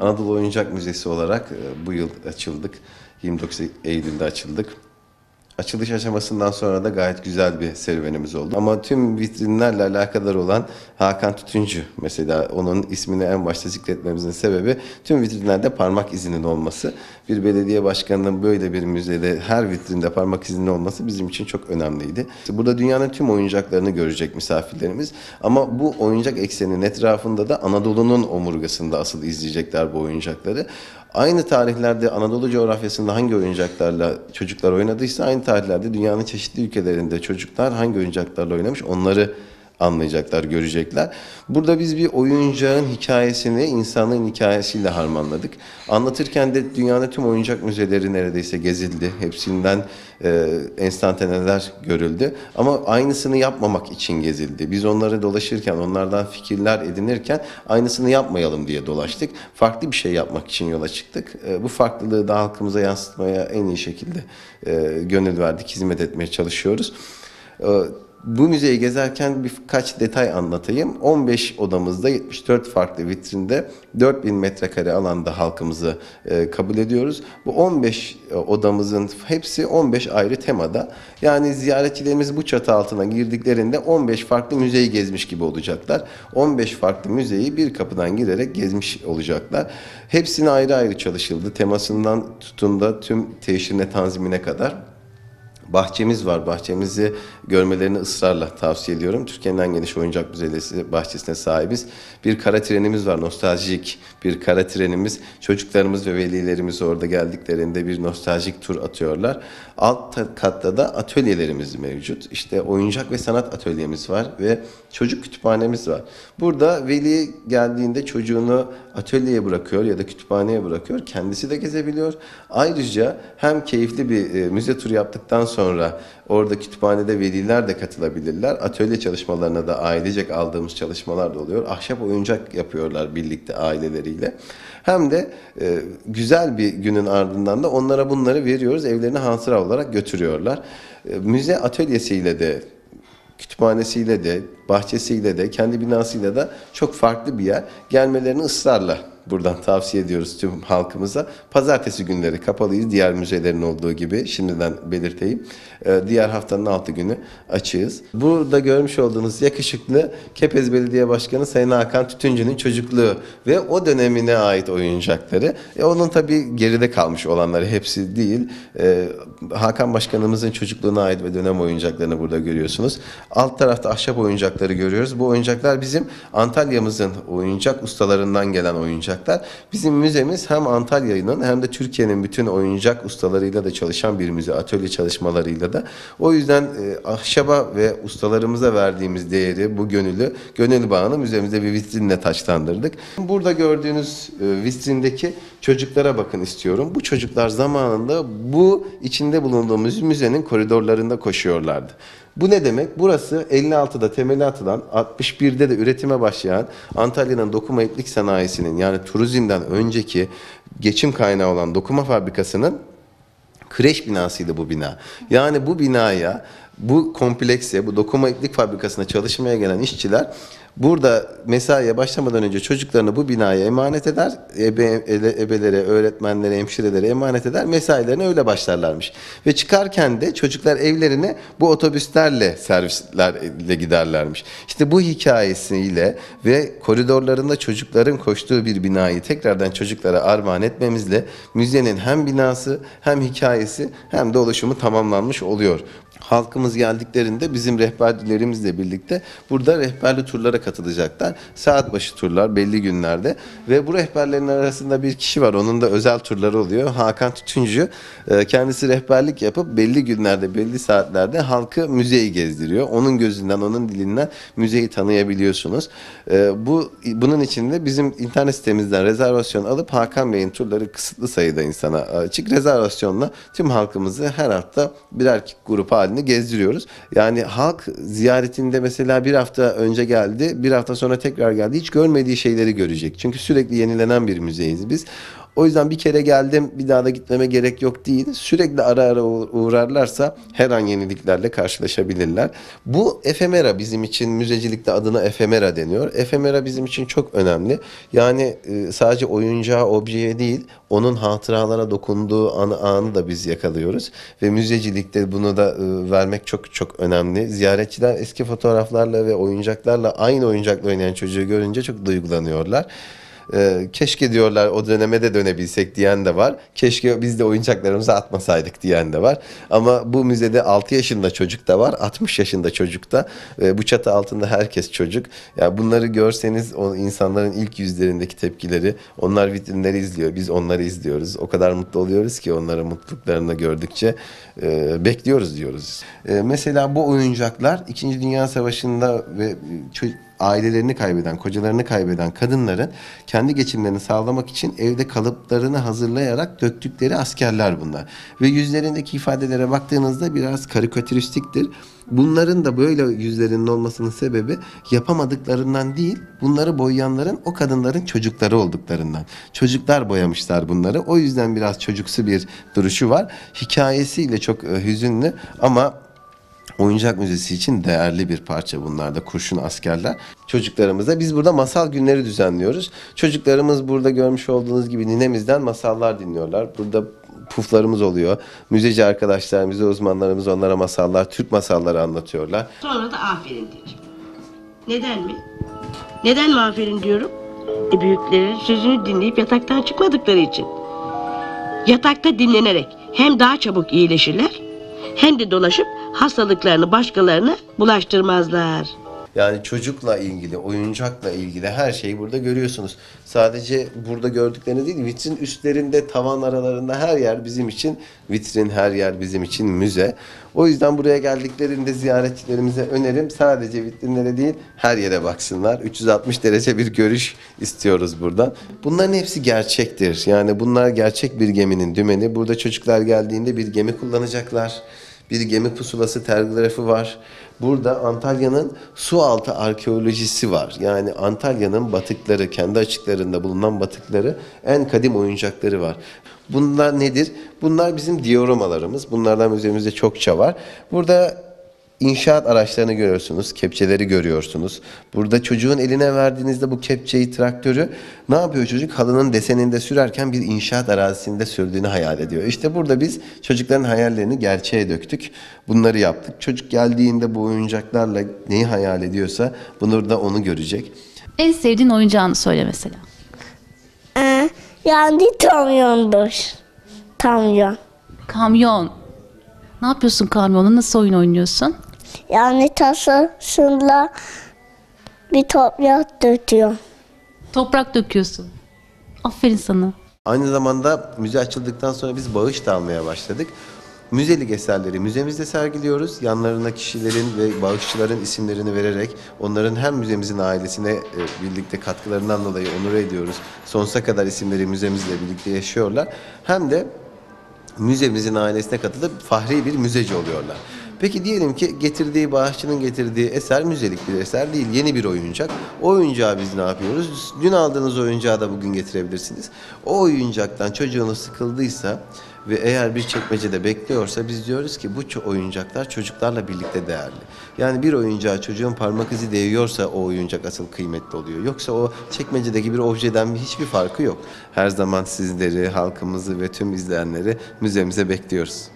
Anadolu Oyuncak Müzesi olarak e, bu yıl açıldık. 29 Eylül'de açıldık. Açılış aşamasından sonra da gayet güzel bir serüvenimiz oldu. Ama tüm vitrinlerle alakadar olan Hakan Tütüncü mesela onun ismini en başta zikretmemizin sebebi tüm vitrinlerde parmak izinin olması. Bir belediye başkanının böyle bir müzede her vitrinde parmak izinin olması bizim için çok önemliydi. Burada dünyanın tüm oyuncaklarını görecek misafirlerimiz ama bu oyuncak ekseninin etrafında da Anadolu'nun omurgasında asıl izleyecekler bu oyuncakları. Aynı tarihlerde Anadolu coğrafyasında hangi oyuncaklarla çocuklar oynadıysa aynı tarihlerde dünyanın çeşitli ülkelerinde çocuklar hangi oyuncaklarla oynamış onları anlayacaklar, görecekler. Burada biz bir oyuncağın hikayesini insanlığın hikayesiyle harmanladık. Anlatırken de dünyanın tüm oyuncak müzeleri neredeyse gezildi. Hepsinden e, enstantaneler görüldü. Ama aynısını yapmamak için gezildi. Biz onları dolaşırken, onlardan fikirler edinirken aynısını yapmayalım diye dolaştık. Farklı bir şey yapmak için yola çıktık. E, bu farklılığı da halkımıza yansıtmaya en iyi şekilde e, gönül verdik, hizmet etmeye çalışıyoruz. E, bu müzeyi gezerken birkaç detay anlatayım. 15 odamızda 74 farklı vitrinde 4000 metrekare alanda halkımızı e, kabul ediyoruz. Bu 15 odamızın hepsi 15 ayrı temada. Yani ziyaretçilerimiz bu çatı altına girdiklerinde 15 farklı müzeyi gezmiş gibi olacaklar. 15 farklı müzeyi bir kapıdan girerek gezmiş olacaklar. Hepsine ayrı ayrı çalışıldı. Temasından tutun da tüm teşhirine tanzimine kadar. Bahçemiz var. Bahçemizi görmelerini ısrarla tavsiye ediyorum. Türkiye'nin en geniş oyuncak müzesi bahçesine sahibiz. Bir kara trenimiz var. Nostaljik bir kara trenimiz. Çocuklarımız ve velilerimiz orada geldiklerinde bir nostaljik tur atıyorlar. Alt katta da atölyelerimiz mevcut. İşte oyuncak ve sanat atölyemiz var ve çocuk kütüphanemiz var. Burada veli geldiğinde çocuğunu atölyeye bırakıyor ya da kütüphaneye bırakıyor. Kendisi de gezebiliyor. Ayrıca hem keyifli bir e, müze turu yaptıktan sonra orada kütüphanede veliler de katılabilirler. Atölye çalışmalarına da ailecek aldığımız çalışmalar da oluyor. Ahşap oyuncak yapıyorlar birlikte aileleriyle. Hem de e, güzel bir günün ardından da onlara bunları veriyoruz. Evlerine hatıra olarak götürüyorlar. E, müze atölyesiyle de kütüphanesiyle de, bahçesiyle de, kendi binasıyla da çok farklı bir yer. Gelmelerini ısrarla buradan tavsiye ediyoruz tüm halkımıza. Pazartesi günleri kapalıyız. Diğer müzelerin olduğu gibi şimdiden belirteyim. Ee, diğer haftanın altı günü açığız. Burada görmüş olduğunuz yakışıklı Kepez Belediye Başkanı Sayın Hakan Tütüncü'nün çocukluğu ve o dönemine ait oyuncakları. E, onun tabii geride kalmış olanları hepsi değil. E, Hakan Başkanımızın çocukluğuna ait ve dönem oyuncaklarını burada görüyorsunuz. Alt tarafta ahşap oyuncakları görüyoruz. Bu oyuncaklar bizim Antalya'mızın oyuncak ustalarından gelen oyuncaklar. Bizim müzemiz hem Antalya'nın hem de Türkiye'nin bütün oyuncak ustalarıyla da çalışan bir müze. Atölye çalışmalarıyla da. O yüzden e, ahşaba ve ustalarımıza verdiğimiz değeri, bu gönülü, gönül bağını müzemizde bir vitrinle taçlandırdık. Burada gördüğünüz e, vitrindeki çocuklara bakın istiyorum. Bu çocuklar zamanında bu içinde bulunduğumuz müzenin koridorlarında koşuyorlardı. Bu ne demek? Burası 56'da temeli atılan, 61'de de üretime başlayan Antalya'nın dokuma iplik sanayisinin yani turizmden önceki geçim kaynağı olan dokuma fabrikasının kreş binasıydı bu bina. Yani bu binaya, bu komplekse, bu dokuma iplik fabrikasına çalışmaya gelen işçiler burada mesaiye başlamadan önce çocuklarını bu binaya emanet eder. Ebe, ele- ebelere, öğretmenlere, hemşirelere emanet eder. Mesailerine öyle başlarlarmış. Ve çıkarken de çocuklar evlerine bu otobüslerle servislerle giderlermiş. İşte bu hikayesiyle ve koridorlarında çocukların koştuğu bir binayı tekrardan çocuklara armağan etmemizle müzenin hem binası hem hikayesi hem de oluşumu tamamlanmış oluyor. Halkımız geldiklerinde bizim rehberlerimizle birlikte burada rehberli turlara katılacaklar. Saat başı turlar belli günlerde ve bu rehberlerin arasında bir kişi var. Onun da özel turları oluyor. Hakan Tütüncü. Ee, Kendisi rehberlik yapıp belli günlerde, belli saatlerde halkı müzeyi gezdiriyor. Onun gözünden, onun dilinden müzeyi tanıyabiliyorsunuz. Ee, Bu bunun için de bizim internet sitemizden rezervasyon alıp Hakan Bey'in turları kısıtlı sayıda insana açık rezervasyonla tüm halkımızı her hafta birer grup halinde gezdiriyoruz. Yani halk ziyaretinde mesela bir hafta önce geldi, bir hafta sonra tekrar geldi. Hiç görmediği şeyleri görecek. Çünkü sürekli yenilenen bir müzeyiz biz. O yüzden bir kere geldim bir daha da gitmeme gerek yok değil. Sürekli ara ara uğ- uğrarlarsa her an yeniliklerle karşılaşabilirler. Bu efemera bizim için müzecilikte adına efemera deniyor. Efemera bizim için çok önemli. Yani e, sadece oyuncağı, objeye değil onun hatıralara dokunduğu anı, anı da biz yakalıyoruz. Ve müzecilikte bunu da e, vermek çok çok önemli. Ziyaretçiler eski fotoğraflarla ve oyuncaklarla aynı oyuncakla oynayan çocuğu görünce çok duygulanıyorlar. Ee, keşke diyorlar o döneme de dönebilsek diyen de var. Keşke biz de oyuncaklarımızı atmasaydık diyen de var. Ama bu müzede 6 yaşında çocuk da var, 60 yaşında çocuk da. Ve bu çatı altında herkes çocuk. Ya bunları görseniz o insanların ilk yüzlerindeki tepkileri, onlar vitrinleri izliyor, biz onları izliyoruz. O kadar mutlu oluyoruz ki onların mutluluklarını gördükçe e, bekliyoruz diyoruz. E, mesela bu oyuncaklar 2. Dünya Savaşı'nda ve ailelerini kaybeden, kocalarını kaybeden kadınların kendi geçimlerini sağlamak için evde kalıplarını hazırlayarak döktükleri askerler bunlar. Ve yüzlerindeki ifadelere baktığınızda biraz karikatüristiktir. Bunların da böyle yüzlerinin olmasının sebebi yapamadıklarından değil, bunları boyayanların o kadınların çocukları olduklarından. Çocuklar boyamışlar bunları. O yüzden biraz çocuksu bir duruşu var. Hikayesiyle çok e, hüzünlü ama Oyuncak Müzesi için değerli bir parça bunlar da kurşun askerler. Çocuklarımıza biz burada masal günleri düzenliyoruz. Çocuklarımız burada görmüş olduğunuz gibi ninemizden masallar dinliyorlar. Burada puflarımız oluyor. Müzeci arkadaşlar, müze uzmanlarımız onlara masallar, Türk masalları anlatıyorlar. Sonra da aferin diyeceğim. Neden mi? Neden mi aferin diyorum? E büyüklerin sözünü dinleyip yataktan çıkmadıkları için. Yatakta dinlenerek hem daha çabuk iyileşirler hem de dolaşıp hastalıklarını başkalarına bulaştırmazlar. Yani çocukla ilgili, oyuncakla ilgili her şeyi burada görüyorsunuz. Sadece burada gördükleriniz değil, vitrin üstlerinde, tavan aralarında her yer bizim için vitrin, her yer bizim için müze. O yüzden buraya geldiklerinde ziyaretçilerimize önerim sadece vitrinlere değil her yere baksınlar. 360 derece bir görüş istiyoruz buradan. Bunların hepsi gerçektir. Yani bunlar gerçek bir geminin dümeni. Burada çocuklar geldiğinde bir gemi kullanacaklar. Bir gemi pusulası telgrafı var. Burada Antalya'nın su altı arkeolojisi var. Yani Antalya'nın batıkları, kendi açıklarında bulunan batıkları en kadim oyuncakları var. Bunlar nedir? Bunlar bizim dioramalarımız. Bunlardan müzemizde çokça var. Burada İnşaat araçlarını görüyorsunuz, kepçeleri görüyorsunuz. Burada çocuğun eline verdiğinizde bu kepçeyi, traktörü ne yapıyor çocuk? Halının deseninde sürerken bir inşaat arazisinde sürdüğünü hayal ediyor. İşte burada biz çocukların hayallerini gerçeğe döktük. Bunları yaptık. Çocuk geldiğinde bu oyuncaklarla neyi hayal ediyorsa burada onu görecek. En sevdiğin oyuncağını söyle mesela. Ee, yani kamyondur. Kamyon. Kamyon. Ne yapıyorsun kamyonla? Nasıl oyun oynuyorsun? Yani tasasında bir toprak döküyor. Toprak döküyorsun. Aferin sana. Aynı zamanda müze açıldıktan sonra biz bağış da almaya başladık. Müzelik eserleri müzemizde sergiliyoruz. Yanlarına kişilerin ve bağışçıların isimlerini vererek onların hem müzemizin ailesine e, birlikte katkılarından dolayı onur ediyoruz. Sonsuza kadar isimleri müzemizle birlikte yaşıyorlar. Hem de müzemizin ailesine katılıp fahri bir müzeci oluyorlar. Peki diyelim ki getirdiği bağışçının getirdiği eser müzelik bir eser değil, yeni bir oyuncak. O oyuncağı biz ne yapıyoruz? Dün aldığınız oyuncağı da bugün getirebilirsiniz. O oyuncaktan çocuğunuz sıkıldıysa ve eğer bir çekmecede bekliyorsa biz diyoruz ki bu oyuncaklar çocuklarla birlikte değerli. Yani bir oyuncağa çocuğun parmak izi değiyorsa o oyuncak asıl kıymetli oluyor. Yoksa o çekmecedeki bir objeden hiçbir farkı yok. Her zaman sizleri, halkımızı ve tüm izleyenleri müzemize bekliyoruz.